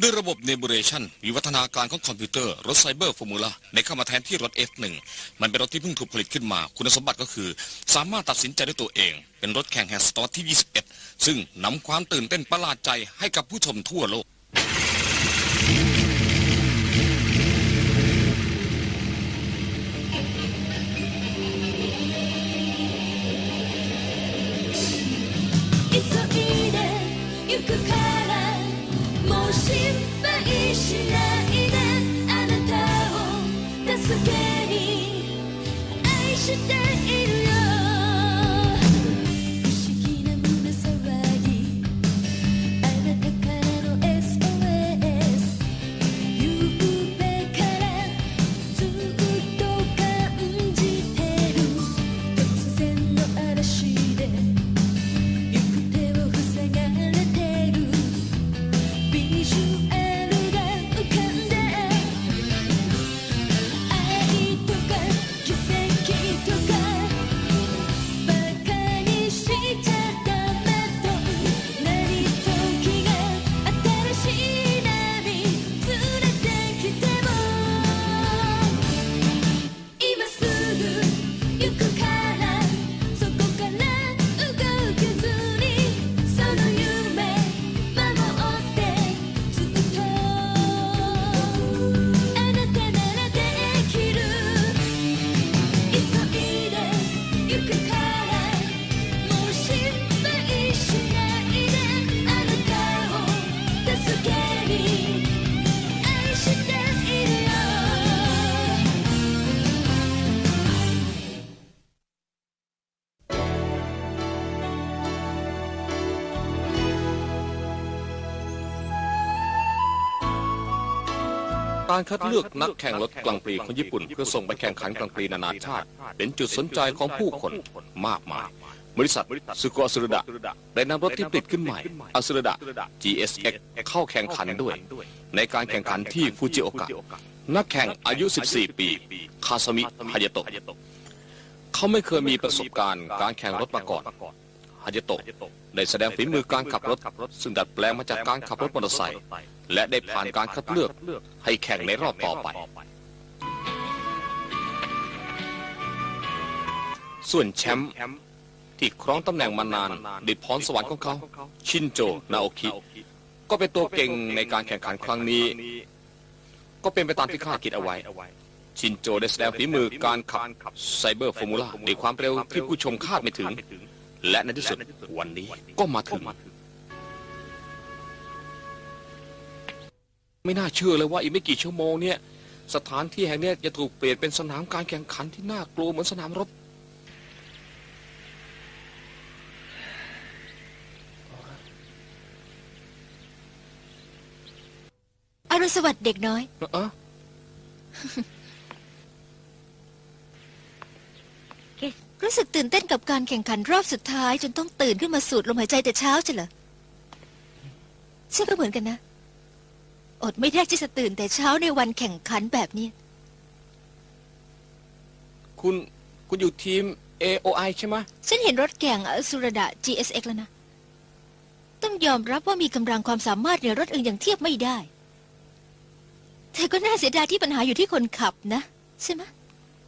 ด้วยระบบ Nebulation วิวัฒนาการของคอมพิวเตอร์ รถไซเบอร์ฟอร์มูลาในเข้ามาแทนที่รถ F1 มันเป็นรถที่เพิ่งถูกผลิตขึ้นมา คุณสมบัติก็คือ สามารถตัดสินใจด้วยตัวเอง เป็นรถแข่งแฮนด์สตอร์ที่ 21 ซึ่งนำความตื่นเต้นประหลาดใจให้กับผู้ชมทั่วโลก should การคัดเลือกนักแข่งรถกลางปีของญี่ปุ่น เพื่อส่งไปแข่งขันกลางปีนานาชาติ เป็นจุดสนใจของผู้คนมากมาย บริษัทสุโกอสุรดะได้นำรถที่ผลิตขึ้นใหม่อสุรดะ GSX เข้าแข่งขันด้วย ในการแข่งขันที่ฟูจิโอกะนักแข่งอายุ 14 ปี คาซามิฮายโตะเขาไม่เคยมีประสบการณ์การแข่งรถมาก่อนฮายโตะได้แสดงฝีมือการขับรถ ซึ่งดัดแปลงมาจากการขับรถมอเตอร์ไซค์ และได้ผ่านการคัดเลือกให้แข่งในรอบต่อไป ส่วนแชมป์ที่ครองตำแหน่งมานานดิพรสวรรค์ของเขา ชินโจ นาโอคิก็เป็นตัวเก่งในการแข่งขันครั้งนี้ ก็เป็นไปตามที่คาดคิดเอาไว้ ชินโจได้แสดงฝีมือการขับไซเบอร์ฟอร์มูล่าด้วยความเร็วที่ผู้ชมคาดไม่ถึง และในที่สุดวันนี้ก็มาถึง ไม่น่าเชื่อเลยว่าอีกไม่กี่ชั่วโมงเนี่ยสถานที่แห่งเนี้ยจะถูกเปลี่ยนเป็นสนามการแข่งขันที่น่ากลัวเหมือนสนามรบ อรุณสวัสดิ์เด็กน้อย เออรู้สึกตื่นเต้นกับการแข่งขันรอบสุดท้าย จนต้องตื่นขึ้นมาสูดลมหายใจแต่เช้าใช่เหรอฉันก็เหมือนกันนะ อดไม่ได้ที่จะตื่นแต่เช้าในวันแข่งขันแบบนี้ คุณคุณอยู่ทีม AOI ใช่ไหมฉันเห็นรถแข่งอสุรดะ GSX แล้วนะ ต้องยอมรับว่ามีกำลังความสามารถในรถอื่นอย่างเทียบไม่ได้ แต่ก็น่าเสียดายที่ปัญหาอยู่ที่คนขับนะ ใช่ไหม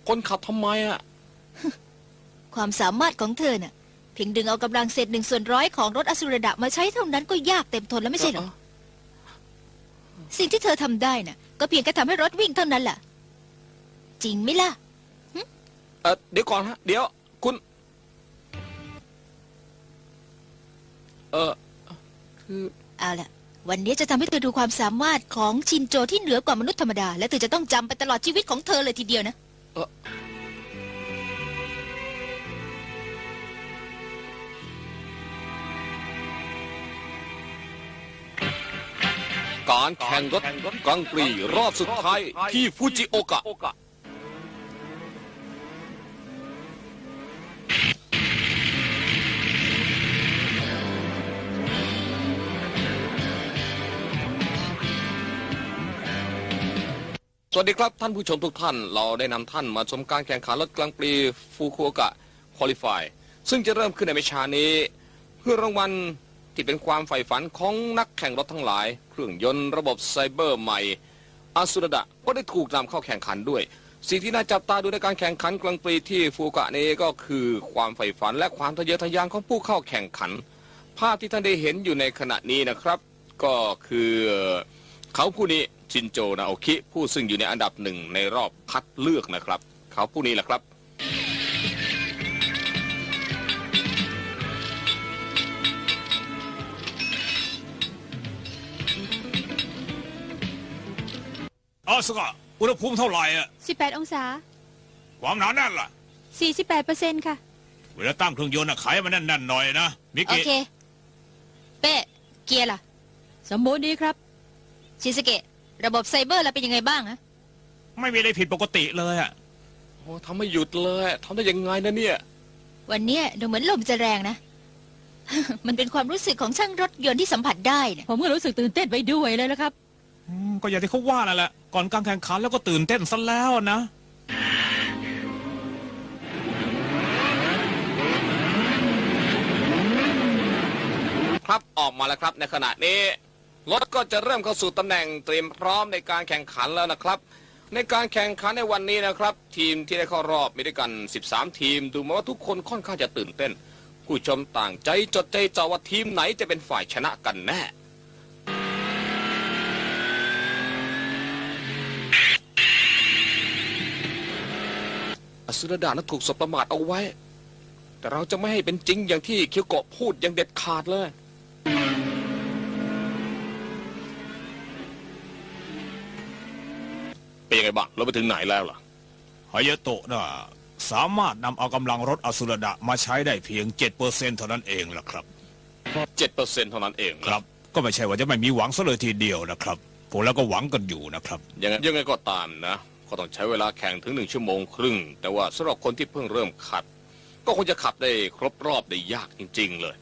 คนขับทำไมอะความสามารถของเธอน่ะเพียงดึงเอากำลังเศษหนึ่งส่วนร้อยของรถอสุรดะมาใช้เท่านั้นก็ยากเต็มทนแล้วไม่ใช่เหรอ สิ่งที่เธอทำได้น่ะ ก็เพียงแค่ทำให้รถวิ่งเท่านั้นแหละจริงไหมล่ะ เออเดี๋ยวก่อนฮะ เดี๋ยว คุณ เออคือ เอาล่ะ วันนี้จะทำให้เธอดูความสามารถของชินโจที่เหนือกว่ามนุษย์ธรรมดา และเธอจะต้องจำไปตลอดชีวิตของเธอเลยทีเดียวนะ การแข่งรถกลางปรีรอบสุดท้ายที่ฟูจิโอกะ สวัสดีครับท่านผู้ชมทุกท่าน เราได้นำท่านมาชมการแข่งขันรถกลางปีฟูคุโอกะคุริฟายซึ่งจะเริ่มขึ้นในไม่ช้านี้ เพื่อรางวัล ที่เป็นความใฝ่ฝันของนักแข่งรถทั้งหลาย เครื่องยนต์ระบบไซเบอร์ใหม่อาสุรดะก็ได้ถูกนำเข้าแข่งขันด้วย สิ่งที่น่าจับตาดูในการแข่งขันกลางปีที่ฟูกะนี้ก็คือความใฝ่ฝันและความทะเยอทะยานของผู้เข้าแข่งขัน ภาพที่ท่านได้เห็นอยู่ในขณะนี้นะครับ ก็คือเขาผู้นี้ชินโจนาโอคิผู้ซึ่งอยู่ในอันดับหนึ่งในรอบคัดเลือกนะครับ เขาผู้นี้แหละครับ อาสกะอุณหภูมิเท่าไหร่อะ18 องศา ความหนาแน่นล่ะ 48เปอร์เซ็นต์ค่ะ เวลาตั้งเครื่องยนต์อะขายให้มันแน่นๆหน่อยนะมิโอกิเค เป้เกียร์ล่ะ สมบูรณ์ดีครับ ชิสเกะ ระบบไซเบอร์เราเป็นยังไงบ้างอะไม่มีอะไรผิดปกติเลยอะโอ้ทำไม่หยุดเลยทำได้ยังไงนะเนี่ย วันเนี้ยดูเหมือนลมจะแรงนะ มันเป็นความรู้สึกของช่างรถยนต์ที่สัมผัสได้นะผมก็รู้สึกตื่นเต้นไปด้วยเลยละครับ อืมก็อย่างที่เขาว่านั่นแหละ ก่อนการแข่งขันแล้วก็ตื่นเต้นซะแล้วนะ ครับออกมาแล้วครับในขณะนี้รถก็จะเริ่มเข้าสู่ตำแหน่งเตรียมพร้อมในการแข่งขันแล้วนะครับ ในการแข่งขันในวันนี้นะครับ ทีมที่ได้เข้ารอบมีด้วยกัน 13 ทีม ดูเหมาว่าทุกคนค่อนข้างจะตื่นเต้น ผู้ชมต่างใจจดใจจ่อว่าทีมไหนจะเป็นฝ่ายชนะกันแน่ อสุรดานั้นถูกสบประมาทเอาไว้ แต่เราจะไม่ให้เป็นจริงอย่างที่เคียวโกะพูดอย่างเด็ดขาดเลย เป็นยังไงบ้างเราไปถึงไหนแล้วล่ะ ฮายาโตะน่ะสามารถนำเอากำลังรถอสุรดะมาใช้ได้เพียง 7%เท่านั้นเองล่ะครับ เจ็ดเปอร์เซ็นเท่านั้นเองครับ ก็ไม่ใช่ว่าจะไม่มีหวังซะเลยทีเดียวนะครับพวกเราก็หวังกันอยู่นะครับ ยังไงยังไงก็ตามนะ ก็ต้องใช้เวลาแข่งถึงหนึ่งชั่วโมงครึ่ง แต่ว่าสำหรับคนที่เพิ่งเริ่มขัด ก็คงจะขับได้ครบรอบได้ยากจริง ๆ เลย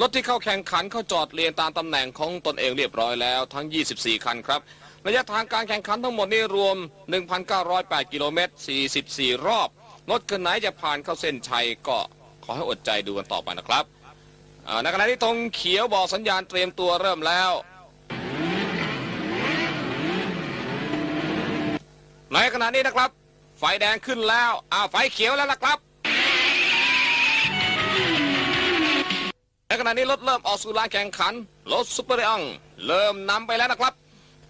รถที่เข้าแข่งขันเข้าจอดเรียงตามตำแหน่งของตนเองเรียบร้อยแล้วทั้ง 24 คันครับ ระยะทางการแข่งขันทั้งหมดนี่รวม 1,908 กิโลเมตร 44 รอบ รถคันไหนจะผ่านเข้าเส้นชัยก็ขอให้อดใจดูกันต่อไปนะครับในขณะที่ธงเขียวบอกสัญญาณเตรียมตัวเริ่มแล้ว ในขณะนี้นะครับ ไฟแดงขึ้นแล้วอ้าวไฟเขียวแล้วล่ะครับในขณะนี้รถเริ่มออกสู่ลานแข่งขัน รถซุปเปอร์เรองเริ่มนำไปแล้วนะครับ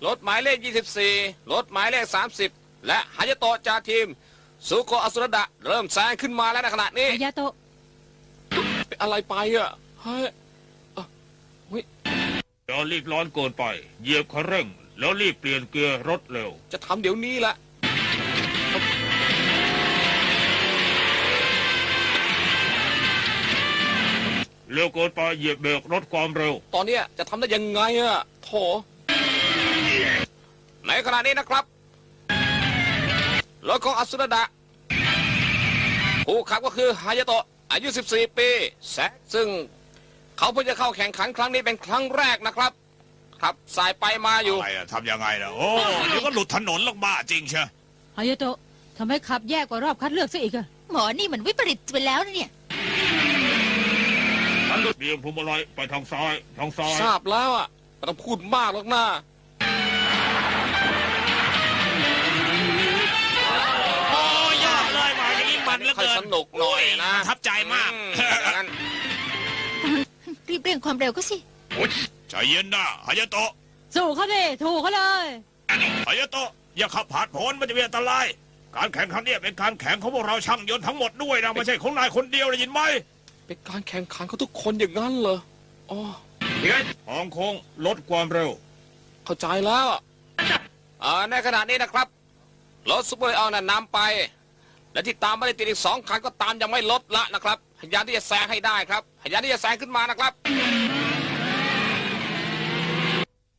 รถหมายเลข 24 รถหมายเลข 30 และฮายาโตะจากทีมสุโกะอสุรดะเริ่มแซงขึ้นมาแล้วในขณะนี้อายาโตะเป็นอะไรไปอะเฮ้ยอะเฮ้ย อย่ารีบร้อนเกินไป เหยียบคันเร่ง แล้วรีบเปลี่ยนเกียร์รถเร็ว จะทำเดี๋ยวนี้แหละ เร็วเกินไปเหยียบเบรกลดความเร็ว ตอนเนี้ยจะทำได้ยังไงอะโถในขณะนี้นะครับรถของอสุรดะผู้ขับก็คือฮายาโตะอายุ 14 ปีแซะซึ่งเขาเพิ่งจะเข้าแข่งขันครั้งนี้เป็นครั้งแรกนะครับ ครับสายไปมาอยู่ อะไรอะทำยังไงล่ะโอ้เดี๋ยวก็หลุดถนนลงบ้าจริงใช่อายาโตะทำให้ขับแย่กว่ารอบคัดเลือกซะอีกอะหมอนี่มันวิปริตไปแล้วนะเนี่ย เบี่ยงพวงมาลัยไปทางซ้ายทางซ้ายทราบแล้วอะไม่ต้องพูดมากหรอกนะโอ้ยอดเลยมาอย่างนี้มันเหลือค่อยเกินสนุกหน่อยนะประทับใจมากอือย่างนั้นรีบเร่งความเร็วก็สิใจเย็นนะฮายาโตะสู้เขาดิถูกเขาเลย ฮายาโตะอย่าขับผ่านผลมันจะมีอันตราย การแข่งขันเนี่ยเป็นการแข่งของพวกเราช่างยนต์ทั้งหมดด้วยนะไม่ใช่ของนายคนเดียวได้ยินไหม เป็นการแข่งขันของทุกคนอย่างนั้นเหรออ๋อทองโค้งลดความเร็ว เข้าใจแล้วอะอ่าในขณะนี้นะครับ รถซุปเปอร์เอาน่ะนำไป และที่ตามมาได้ติดอีกสองคันก็ตามยังไม่ลดละนะครับพยายามที่จะแซงให้ได้ครับพยายามที่จะแซงขึ้นมานะครับ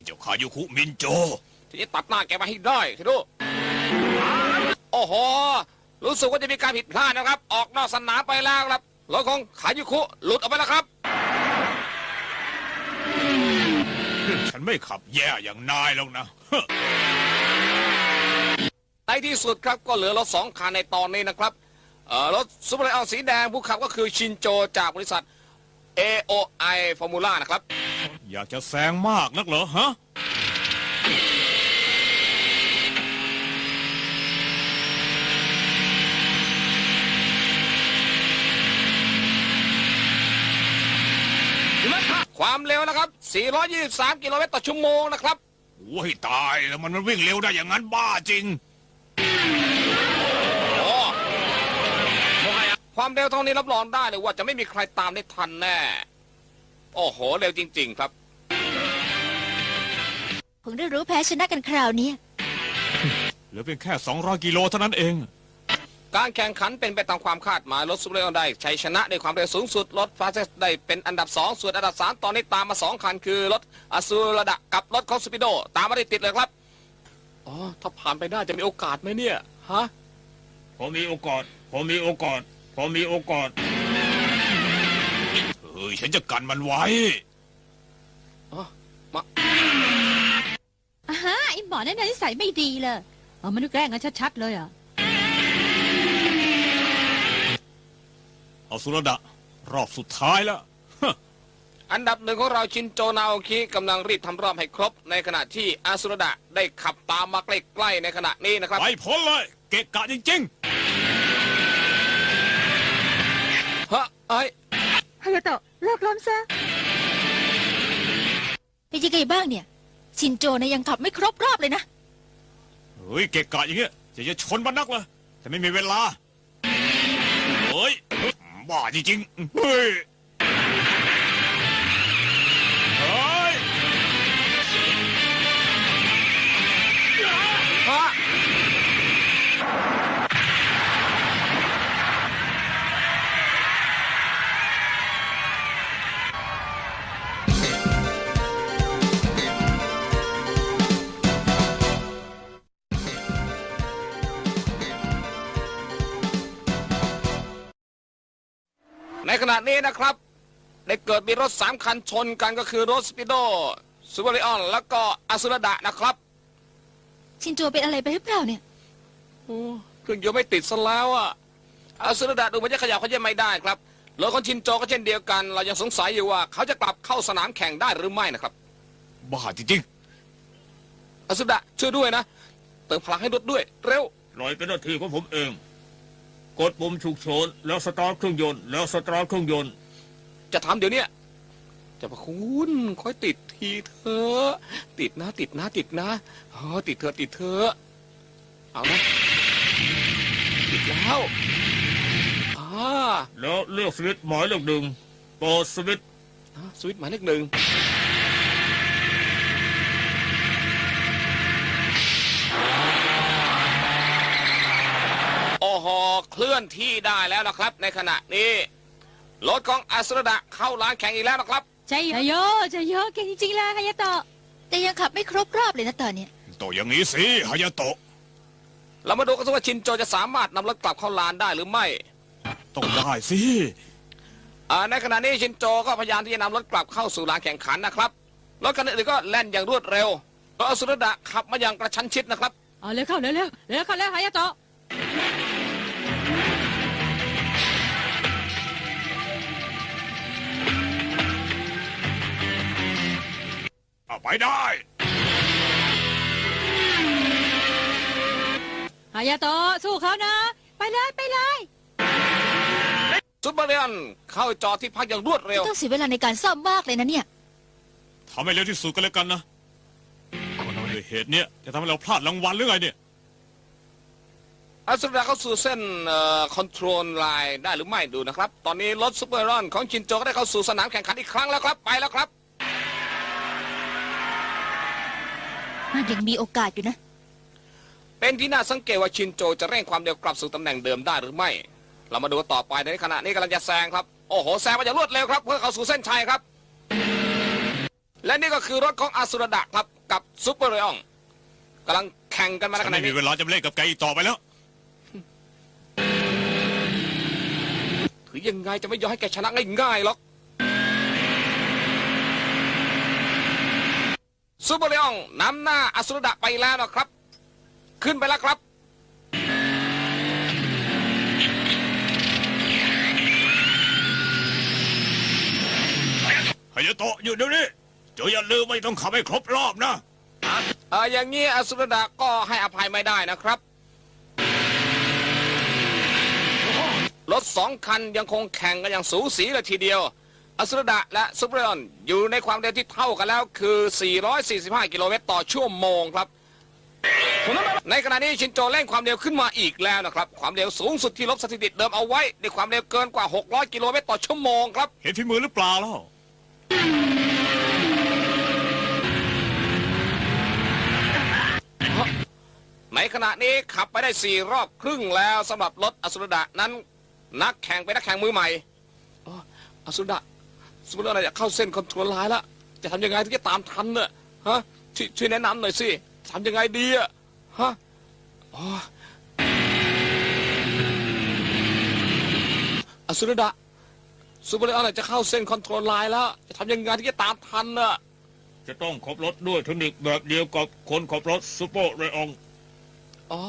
เจ้าคายุคุมินโจ ทีนี้ตัดหน้าแกมาให้ได้คิดดูโอ้โห รู้สึกว่าจะมีการผิดพลาดนะครับ ออกนอกสนามไปแล้วครับ รถของขายุคุหลุดออกไปแล้วครับ ฉันไม่ขับแย่อย่างนายหรอกนะ ในที่สุดครับก็เหลือรถสองคันในตอนนี้นะครับเอ่อรถซุปเปอร์ไอออนสีแดงผู้ขับก็คือชินโจจากบริษัท AOI Formula นะครับ อยากจะแซงมากนักเหรอฮะ ความเร็วนะครับ 423 กิโลเมตรต่อชั่วโมงนะครับ โอ้ยตายแล้วมันมันวิ่งเร็วได้อย่างนั้นบ้าจริงโอ้ความเร็วเท่านี้รับรองได้เลยว่าจะไม่มีใครตามได้ทันแน่ โอ้โห เร็วจริง ๆ ครับ คงได้รู้แพ้ชนะกันคราวนี้เหลือเพียงแค่ 200 กิโลเท่านั้นเอง การแข่งขันเป็นไปตามความคาดหมายรถซูเปอร์เรลได้ชัยชนะในความเร็วสูงสุดรถฟาสเซสได้เป็นอันดับ 2 ส่วนอันดับ 3 ตอนนี้ตามมา 2 คันคือรถอสูรดะกับรถคอสปิโด ตามมาได้ติดเลยครับอ๋อถ้าผ่านไปได้จะมีโอกาสไหมเนี่ยฮะผมมีโอกาส ผมมีโอกาส ผมมีโอกาสเฮ้ยฉันจะกันมันไว้อ่าฮะไอ้หมอนั่นนะนิสัยไม่ดีเลยเอามันแกล้งกันชัดๆเลยอะ เอาสุรดะ รอบสุดท้ายแล้วอันดับหนึ่งของเราชินโจนาโอคิกำลังรีบทำรอบให้ครบ ในขณะที่อาสุรดะได้ขับตามมาใกล้ๆในขณะนี้นะครับ ไปพ้นเลย เกะกะจริงฮะเอ้ยฮายาโตะเลิกล้มซะเป็นยังไงบ้างเนี่ย ชินโจนะยังขับไม่ครบรอบเลยนะๆเฮ้ยเกะกะอย่างเงี้ยจะจะชนมันนักเลยจะไม่มีเวลาเฮ้ย บ้าจริง ขณะนี้นะครับ ได้เกิดมีรถสามคันชนกันก็คือรถสปิโดซูเปอร์เลออนแล้วก็อาสุรดะนะครับ ชินโจเป็นอะไรไปหรือเปล่าเนี่ย โอ้เครื่องยนต์ไม่ติดซะแล้วอะอาสุรดะดูเหมันจะขยับเขาจะไม่ได้ครับรถของชินโจก็เช่นเดียวกัน เรายังสงสัยอยู่ว่าเขาจะกลับเข้าสนามแข่งได้หรือไม่นะครับบ้าจริงอาสุรดะช่วยด้วยนะเติมพลังให้รถด้วย เร็วๆปล่อยเป็นหน้าที่ของผมเอง กดปุ่มฉุกเฉินแล้วสตาร์ทเครื่องยนต์แล้วสตาร์ทเครื่องยนต์ จะทำเดี๋ยวเนี้ยจะพระคุณค่อยติดทีเถอะติดนะติดนะติดนะอ๋อติดเถอะติดเถอะเอานะติดแล้วอ่าแล้วเลือกสวิตช์หมายเลขหนึ่งเปิดสวิตช์อ่าสวิตช์หมายเลขหนึ่ง โอ้โห เคลื่อนที่ได้แล้วนะครับ ในขณะนี้รถของอัสรดะเข้าร้านแข่งอีกแล้วนะครับ ใจเยอะใจเยอะเก่งจริงๆเลยฮายาโตะแต่ยังขับไม่ครบรอบเลยนะตอนเนี้ยต่ออย่างนี้สิฮายาโตะเรามาดูกันสิว่าชินโจจะสามารถนำรถกลับเข้าลานได้หรือไม่ต้องได้สิอ่าในขณะนี้ชินโจก็พยายามที่จะนำรถกลับเข้าสู่ลานแข่งขันนะครับรถคันอื่นๆก็แล่นอย่างรวดเร็วรถอัสรดะขับมาอย่างกระชั้นชิดนะครับเอาเร็วเข้าเร็วเร็วเร็วเข้าเร็วฮายาโตะ เอาไปได้ ฮายาโตะสู้เขานะ ไปเลยไปเลยซุปเปอร์เรียนเข้าจอดที่พักอย่างรวดเร็ว ต้องเสียเวลาในการซ่อมมากเลยนะเนี่ย ทำให้เร็วที่สุดก็แล้วกันนะคนเราด้วยเหตุเนี้ยจะทำให้เราพลาดรางวัลหรือไงเนี่ย อัสดาเข้าสู่เส้นคอนโทรลไลน์ได้หรือไม่ดูนะครับ ตอนนี้รถซูเปอร์รอนของชินโจก็ได้เข้าสู่สนามแข่งขันอีกครั้งแล้วครับ ไปแล้วครับ ยังมีโอกาสอยู่นะ เป็นที่น่าสังเกตว่าชินโจจะเร่งความเร็วกลับสู่ตำแหน่งเดิมได้หรือไม่ เรามาดูกันต่อไปในขณะนี้กำลังจะแซงครับ โอ้โหแซงมาอย่างรวดเร็วครับ เพื่อเข้าสู่เส้นชัยครับ และนี่ก็คือรถของอาสุรดะครับกับซูเปอร์เรออนกำลังแข่งกันมาในฉัขนณะไม่มีนี้เวลาจะมาเล่นกับแกอีกต่อไปแล้ว ถือยังไงจะไม่ยอมให้แกชนะง่ายๆหรอก ซูเปอร์เรออนนำหน้าอาสุรดะไปแล้วนะครับ ขึ้นไปแล้วครับฮายาโตะอยู่เดี๋ยวนี้เจ้าอย่าลืมไม่ต้องขับให้ครบรอบนะเอออย่างนี้อสุรดาก็ให้อภัยไม่ได้นะครับ รถสองคันยังคงแข่งกันอย่างสูสีเลยทีเดียว อสุรดาและซุปเปอร์ออนอยู่ในความเร็วที่เท่ากันแล้วคือ 445 กิโลเมตรต่อชั่วโมงครับ ในขณะนี้ชินโจเร่งความเร็วขึ้นมาอีกแล้วนะครับ ความเร็วสูงสุดที่ลบสถิติเดิมเอาไว้ด้วยความเร็วเกินกว่า 600 กิโลเมตรต่อชั่วโมงครับ เห็นฝีมือหรือเปล่าล่ะในขณะนี้ขับไปได้สี่รอบครึ่งแล้วสำหรับรถอสุรดะนั้น นักแข่งเป็นนักแข่งมือใหม่อ๋ออสุรดะ สมมติว่าเราจะเข้าเส้นคอนโทรลไลน์แล้วจะทำยังไงถึงจะตามทันเนี่ยฮะช่วยช่วยแนะนำหน่อยสิทำยังไงดีอะฮะอ๋ออสุรดะซูเปอร์เลออนจะเข้าเส้นคอนโทรลไลน์แล้ว จะทำยังไงถึงจะตามทันน่ะจะต้องขับรถด้วยเทคนิคแบบเดียวกับคนขับรถซูเปอร์เรอองอ๋อ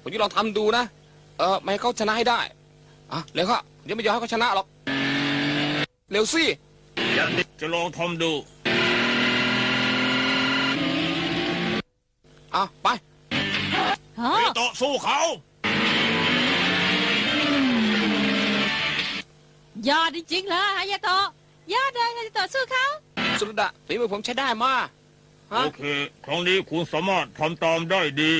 ผมจะลองทำดูนะ เออไม่ให้เขาชนะให้ได้ อะเร็วก็เดี๋ยวไม่ยอมให้เขาชนะหรอก เร็วสิจะลองทำดูอะไป ฮะฮายาโตะสู้เขา ยอดจริงๆเลยฮายาโตะยอดเลยฮายาโตะสู้เขาสุดดะฝีมือผมใช้ได้มาฮะ โอเค ครั้งนี้คุณสามารถทำตามได้ดี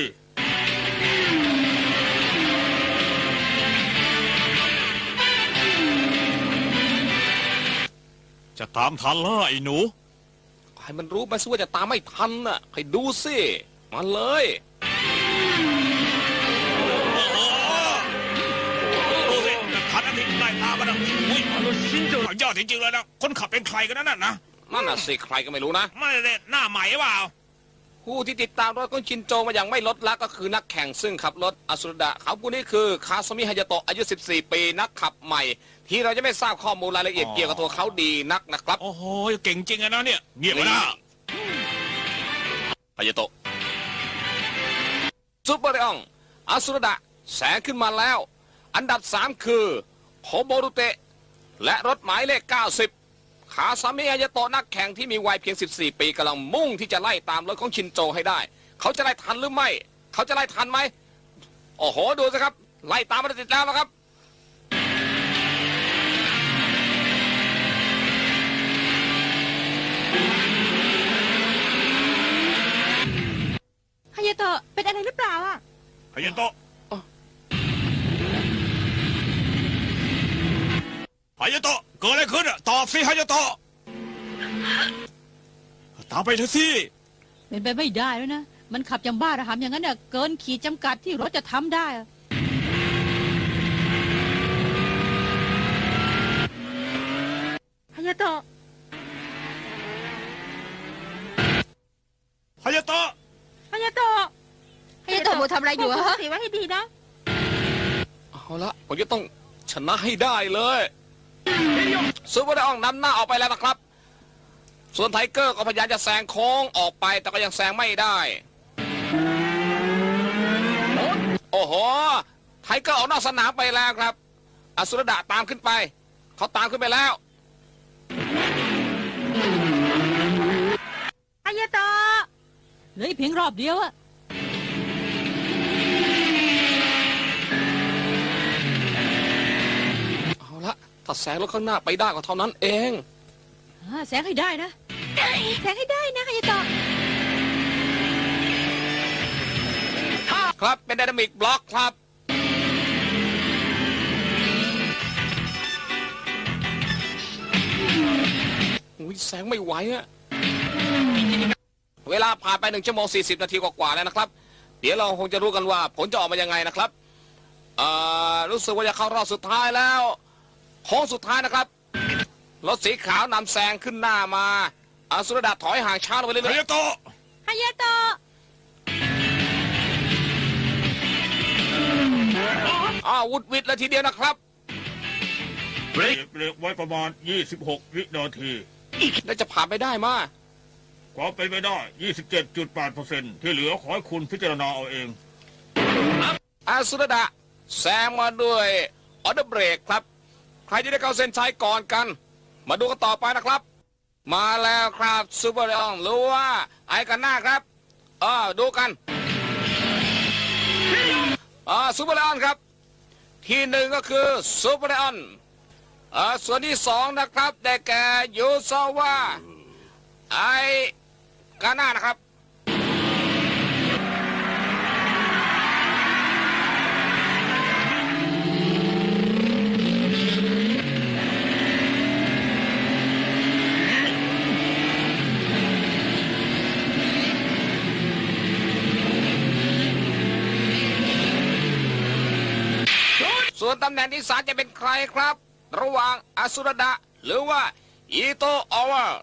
จะตามทันแล้วไอ้หนู ให้มันรู้ไปสิว่าจะตามไม่ทันน่ะ ให้ดูสิมาเลย ดูสิคันนั้นที่ไล่ตามมานะอุ้ยยอดจริงๆเลยนะ คนขับเป็นใครกันนั่นน่ะนะนั่นน่ะสิใครก็ไม่รู้นะ ไม่ได้หน้าใหม่หรือเปล่า ผู้ที่ติดตามรถของชินโจมาอย่างไม่ลดละก็คือนักแข่งซึ่งขับรถอสุรดะเขาผู้นี้คือ คาสมิฮายาโตะอายุ 14 ปี นักขับใหม่ ที่เราจะไม่ทราบข้อมูลรายละเอียดอ๋อ เกี่ยวกับตัวเขาดีนักนะครับ โอ้โห เก่งจริงอะนะเนี่ย เงียบไว้นะฮายาโตะซุปเปอร์เรอองอสุรดะ แสงขึ้นมาแล้ว อันดับ 3 คือโฮโบรุเตะ และรถหมายเลข 90 ขาซามิอายาโตะนักแข่งที่มีวัยเพียง 14 ปีกำลังมุ่งที่จะไล่ตามรถของชินโจให้ได้ เขาจะไล่ทันหรือไม่ เขาจะไล่ทันไหม โอ้โห ดูสิครับ ไล่ตามมาติดแล้วนะครับ ฮายาโตะเป็นอะไรหรือเปล่าอะฮายาโตะอ๋อฮายาโตะเกิดอะไรขึ้นอะตอบสิฮายาโตะตามไปเถอะสิเป็นไปไม่ได้แล้วนะ มันขับอย่างบ้าระหำอย่างนั้นเนี่ยเกินขีดจำกัดที่รถจะทำได้อะฮายาโตะ อะไรอยู่ฮะสีไว้ให้ดีนะ เอาละผมจะต้องชนะให้ได้เลยซูเปอร์เรอองนำหน้าออกไปแล้วนะครับ ส่วนไทเกอร์ก็พยายามจะแซงโค้งออกไปแต่ก็ยังแซงไม่ได้ โอ้โห ไทเกอร์ออกนอกสนามไปแล้วครับ อสุรดาตามขึ้นไป เขาตามขึ้นไปแล้วฮายาโตะเหลืออีกเพียงรอบเดียวอะ ถ้าแซงรถข้างหน้าไปได้ก็เท่านั้นเอง อ่าแสงให้ได้นะ แสงให้ได้นะฮายาโตะครับเป็นไดนามิกบล็อกครับ อุ้ยแสงไม่ไหวอะเวลาผ่านไปหนึ่งชั่วโมงสี่สิบนาทีกว่าๆแล้วนะครับ เดี๋ยวเราคงจะรู้กันว่า ผลจะออกมายังไงนะครับเอ่อรู้สึกว่าจะเข้ารอบสุดท้ายแล้ว โค้งสุดท้ายนะครับ รถสีขาวนำแซงขึ้นหน้ามาอาสุรดาถอยห่างช้าลงไปเรื่ฮาอยยาโตะฮายาโตะๆอ้าววุดวิดเลยทีเดียวนะครับ เบรกเบรกไว้ประมาณ 26 วินาที แล้วจะผ่านไปได้มาความเป็นไปได้ 27.8%ที่เหลือขอให้คุณพิจารณาเอาเอง อาสุรดาแซงมาด้วยออเดอร์เบรกครับ ใครจะได้เข้าเส้นชัยก่อนกัน มาดูกันต่อไปนะครับ มาแล้วครับซูเปอร์เลออนรู้ว่าไอกันหน้าครับเออดูกันอ่าซูเปอร์เลออนครับ ที่หนึ่งก็คือซูเปอร์เลออนอ่าส่วนที่สองนะครับได้แกยูซาว่าไอกันหน้านะครับ ตำแหน่งที่สามจะเป็นใครครับ ระหว่างอสุรดะหรือว่าอีโตออเวอร์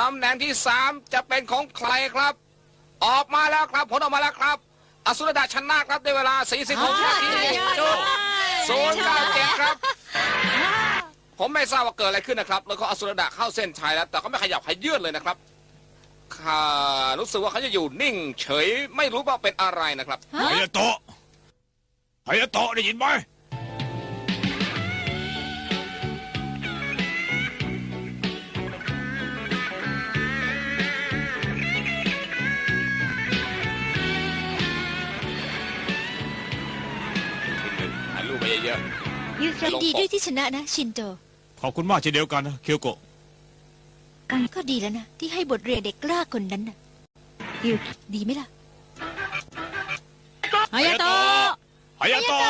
ตำแหน่งที่สามจะเป็นของใครครับ ออกมาแล้วครับผลออกมาแล้วครับ อสุรดาชนะครับในเวลา 46นาทีจุดศูนย์เก้าเจ็ดครับ ผมไม่ทราบว่าเกิดอะไรขึ้นนะครับ แล้วก็อสุรดาเข้าเส้นชัยแล้ว แต่ก็ไม่ขยับขยื่นเลยนะครับข้ารู้สึกว่าเขาจะอยู่นิ่ง เฉยไม่รู้ว่าเป็นอะไรนะครับ ไฮยาโตะไฮยาโตะได้ยินไหม ยินดีด้วยที่ชนะนะ ชินโต ขอบคุณมากเช่นเดียวกันนะเคียวโกะก็ดีแล้วนะ ที่ให้บทเรียนเด็กกล้าคนนั้นนะดีไหมล่ะ ฮายาโตะไฮยาโตะ